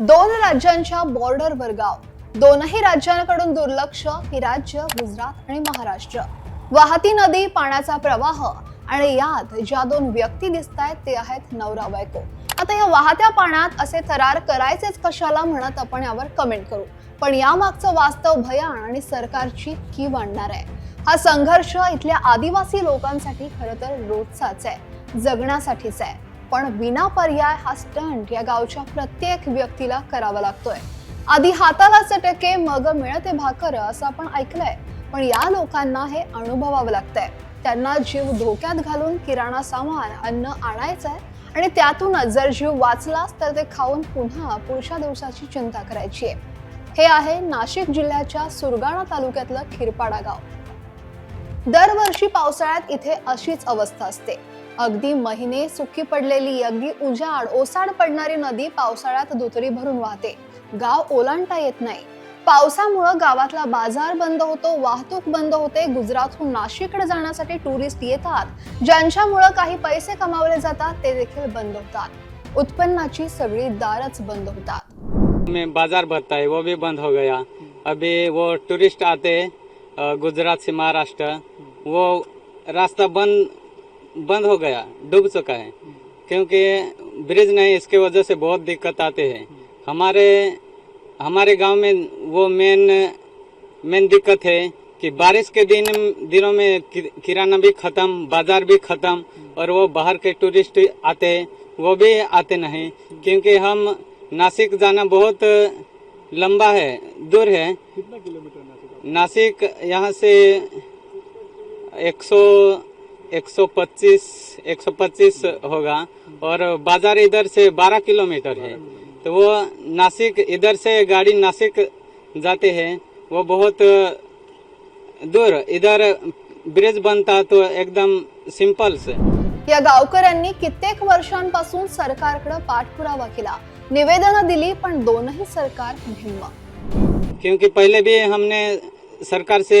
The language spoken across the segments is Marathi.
दोन राज्यांच्या बॉर्डरवर गाव. दोनही राज्यांकडून दुर्लक्ष ही राज्य गुजरात आणि महाराष्ट्र. वाहती नदी पाण्याचा प्रवाह आणि यात ज्या दोन व्यक्ती दिसत आहेत ते आहेत नवरा बायको. आता या वाहत्या पाण्यात असे थरार करायचेच कशाला म्हणत आपण यावर कमेंट करू. पण यामागचं वास्तव भयान आणि सरकारची की वाढणार आहे? हा संघर्ष इथल्या आदिवासी लोकांसाठी खरं तर रोजचाच आहे. जगण्यासाठीच आहे. पण विना पर्याय हा स्टंट या गावच्या प्रत्येक व्यक्तीला करावा लागतोय. आधी हाताला चटके मग मिळते भाकर असं आपण ऐकलंय. पण या लोकांना हे अनुभवावं लागतंय. त्यांना जीव धोक्यात घालून किराणा सामान अन्न आणायचंय आणि त्यातूनच जर जीव वाचलाच तर ते खाऊन पुन्हा पुढच्या दिवसाची चिंता करायची आहे. हे आहे नाशिक जिल्ह्याच्या सुरगाणा तालुक्यातलं खिरपाडा गाव. दरवर्षी पावसाळ्यात इथे अशीच अवस्था असते. अगदी महिने सुकी पडलेली अगदी उजाड ओसाड पडणारी नदी पावसाळ्यात दुतरी भरून वाहते. गाव ओलांडता येत नाही. पावसामुळं गावातला बाजार बंद होतो वाहतूक बंद होते गुजरातहून नाशिककडे जाण्यासाठी टुरिस्ट येतात. ज्यांच्यामुळं काही पैसे कमावले जातात ते देखील बंद होतात. उत्पन्नाची सगळी दारच बंद होतात. में बाजार भरता है वो भी बंद हो गया. अभी वो टूरिस्ट आते गुजरात से महाराष्ट्र. वो रास्ता बंद बंद हो गया डूब चुका है। क्योंकि ब्रिज नहीं इसके वजह से बहुत दिक्कत आते हैं। हमारे हमारे गाँव में वो मेन मेन दिक्कत है कि बारिश के दिन दिनों में किराना भी खत्म बाज़ार भी खत्म और वो बाहर के टूरिस्ट आते वो भी आते नहीं। क्योंकि हम नासिक जाना बहुत लंबा है दूर है। कितना किलोमीटर नासिक? नासिक यहाँ से 100 125 125 होगा और बाजार इधर से 12 किलोमीटर है। तो वो नासिक इधर से गाड़ी नासिक जाते हैं। वो बहुत दूर इधर ब्रिज बनता तो एकदम सिंपल से। या गावकऱ्यांनी कित्येक वर्षांपासून सरकारकडे पाठपुरावा केला. निवेदनं दिली पण दोनही सरकार भिन्न. क्योंकि पहले भी हमने सरकार से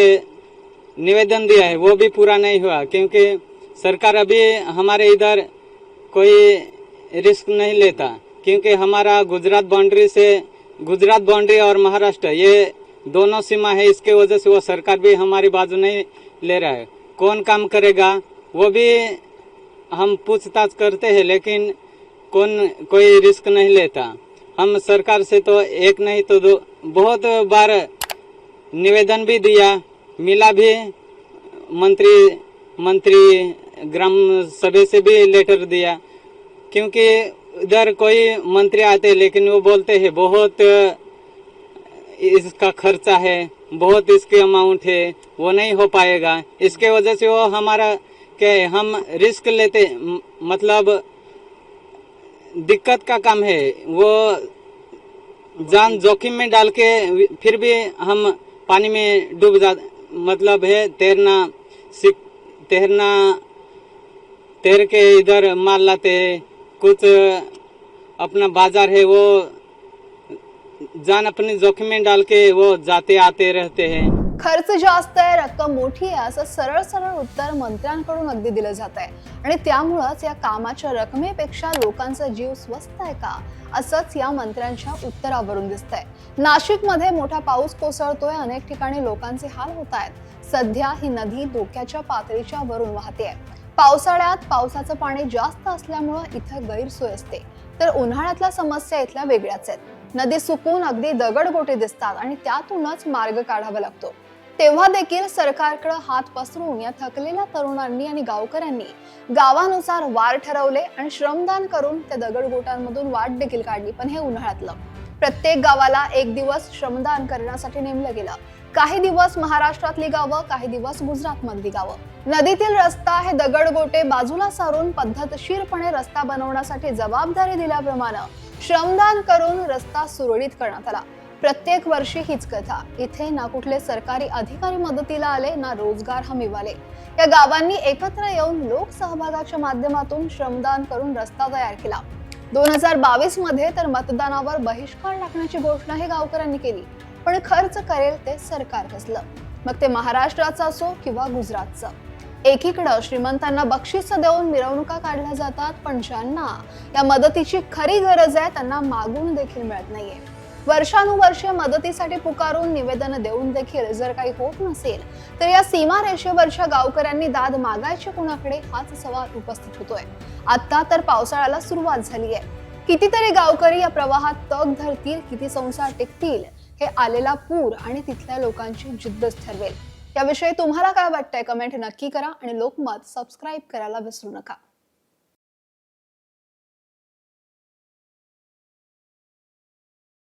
निवेदन दिया है, वो भी पूरा नहीं हुआ, क्योंकि सरकार अभी हमारे इधर कोई रिस्क नहीं लेता, क्योंकि हमारा गुजरात बाउंड्री से, गुजरात बाउंड्री और महाराष्ट्र, ये दोनों सीमा है, इसके वजह से वो सरकार भी हमारी बाजू नहीं ले रहा है। कौन काम करेगा, वो भी हम पूछताछ करते हैं, लेकिन कौन, कोई रिस्क नहीं लेता। हम सरकार से तो एक नहीं तो दो, बहुत बार निवेदन भी दिया मिला भी मंत्री मंत्री ग्राम सभा से भी लेटर दिया। क्योंकि इधर कोई मंत्री आते लेकिन वो बोलते हैं बहुत इसका खर्चा है बहुत इसके अमाउंट है वो नहीं हो पाएगा। इसके वजह से वो हमारा है, हम रिस्क लेते मतलब दिक्कत का काम है। वो जान जोखिम में डाल के फिर भी हम पानी में डूब जा मतलब है, तैरना सीख, तैरना, तैर के इधर माल लाते हैं। कुछ अपना बाज़ार है, वो जान अपने जोखिम में डाल के वो जाते, आते रहते हैं। खर्च जास्त आहे रक्कम मोठी आहे असं सरळ सरळ उत्तर मंत्र्यांकडून अगदी दिलं जात आहे. आणि त्यामुळंच या कामाच्या रकमेपेक्षा लोकांचा जीव स्वस्त आहे का? असंच या मंत्र्यांच्या उत्तरावरून दिसतंय. नाशिकमध्ये मोठा पाऊस कोसळतोय अनेक ठिकाणी लोकांचे हाल होत आहेत. सध्या ही नदी धोक्याच्या पातळीच्या वरून वाहते पावसाळ्यात पावसाचं पाणी जास्त असल्यामुळं इथं गैरसोय असते. तर उन्हाळ्यातल्या समस्या इथल्या वेगळ्याच आहेत. नदी सुकून अगदी दगडगोटे दिसतात आणि त्यातूनच मार्ग काढावा लागतो. तेव्हा देखील सरकारकडे हात पसरून या थकलेल्या तरुणांनी आणि गावकऱ्यांनी गावानुसार वार ठरवले आणि श्रमदान करून त्या दगडगोटांमधून वाट देखील काढली. पण हे उन्हाळ्यातलं. प्रत्येक गावाला एक दिवस श्रमदान करण्यासाठी नेमलं गेलं. काही दिवस महाराष्ट्रातली गावं काही दिवस गुजरातमधली गावं. नदीतील रस्ता हे दगडगोटे बाजूला सारून पद्धतशीरपणे रस्ता बनवण्यासाठी जबाबदारी दिल्याप्रमाणे श्रमदान करून रस्ता सुरळीत करण्यात आला. प्रत्येक वर्षी हीच कथा. इथे ना कुठले सरकारी अधिकारी मदतीला आले ना रोजगार हमी मिळाले या गावांनी एकत्र येऊन लोकसहभागाच्या माध्यमातून श्रमदान करून रस्ता तयार केला. दोन हजार बावीसमध्ये तर मतदानावर बहिष्कार टाकण्याची घोषणा हे गावकऱ्यांनी केली. पण खर्च करेल ते सरकार कसलं? मग ते महाराष्ट्राचं असो किंवा गुजरातचं. एकीकडं श्रीमंतांना बक्षीस देऊन मिरवणुका काढल्या जातात पण ज्यांना या मदतीची खरी गरज आहे त्यांना मागून देखील मिळत नाहीये. वर्षानुवर्षे मदतीसाठी पुकारून निवेदन देऊन देखील जर काही होत नसेल तर या सीमारेषेवरच्या गावकऱ्यांनी दाद मागायची कुणाकडे हाच सवाल उपस्थित होतोय. आता तर पावसाळ्याला सुरुवात झाली आहे. कितीतरी गावकरी या प्रवाहात तग धरतील किती संसार टिकतील हे आलेला पूर आणि तिथल्या लोकांची जिद्दच ठरवेल. याविषयी तुम्हाला काय वाटतंय कमेंट नक्की करा आणि लोकमत सबस्क्राईब करायला विसरू नका.